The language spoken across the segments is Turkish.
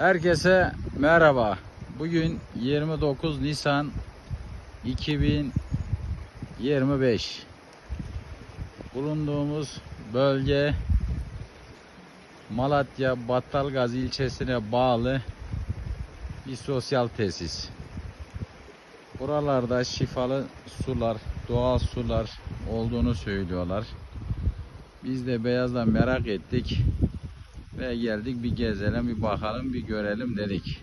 Herkese merhaba. Bugün 29 Nisan 2025. Bulunduğumuz bölge Malatya Battalgazi ilçesine bağlı bir sosyal tesis. Buralarda şifalı sular, doğal sular olduğunu söylüyorlar. Biz de Beyaz'dan merak ettik ve geldik bir gezelim, bir bakalım, bir görelim dedik.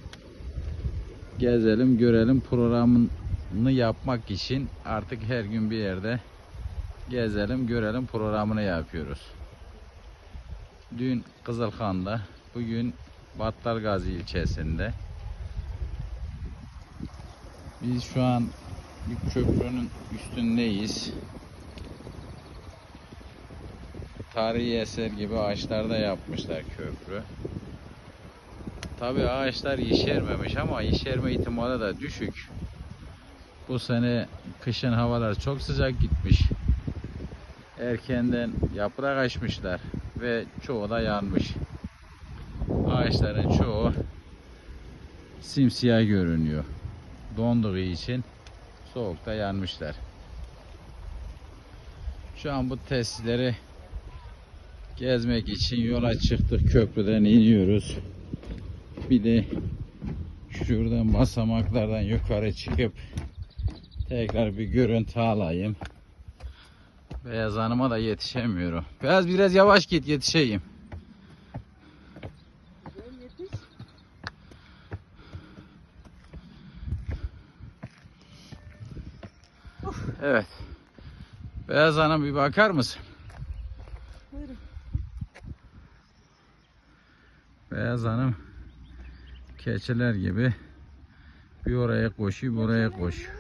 Gezelim, görelim programını yapmak için artık her gün bir yerde gezelim, görelim programını yapıyoruz. Dün Kızılkan'da, bugün Battalgazi ilçesinde. Biz şu an bir köprünün üstündeyiz. Tarihi eser gibi ağaçlarda yapmışlar köprü. Tabi ağaçlar yeşermemiş ama yeşerme ihtimali de düşük. Bu sene kışın havalar çok sıcak gitmiş. Erkenden yaprak açmışlar ve çoğu da yanmış. Ağaçların çoğu simsiyah görünüyor. Donduğu için soğukta yanmışlar. Şu an bu tesisleri gezmek için yola çıktık. Köprüden iniyoruz. Bir de şuradan basamaklardan yukarı çıkıp tekrar bir görüntü alayım. Beyaz Hanım'a da yetişemiyorum. Beyaz biraz yavaş git yetişeyim. Evet. Beyaz Hanım bir bakar mısın? Buyurun. Beyaz Hanım keçiler gibi bir oraya koşuyor bir oraya koşuyor.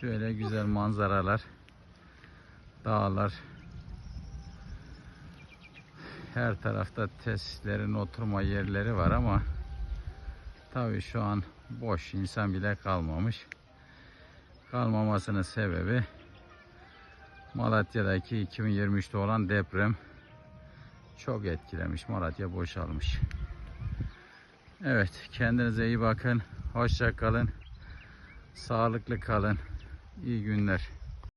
Şöyle güzel manzaralar, dağlar. Her tarafta tesislerin oturma yerleri var ama tabii şu an boş insan bile kalmamış. Kalmamasının sebebi Malatya'daki 2023'te olan deprem çok etkilemiş. Malatya boşalmış. Evet, kendinize iyi bakın. Hoşça kalın. Sağlıklı kalın. İyi günler.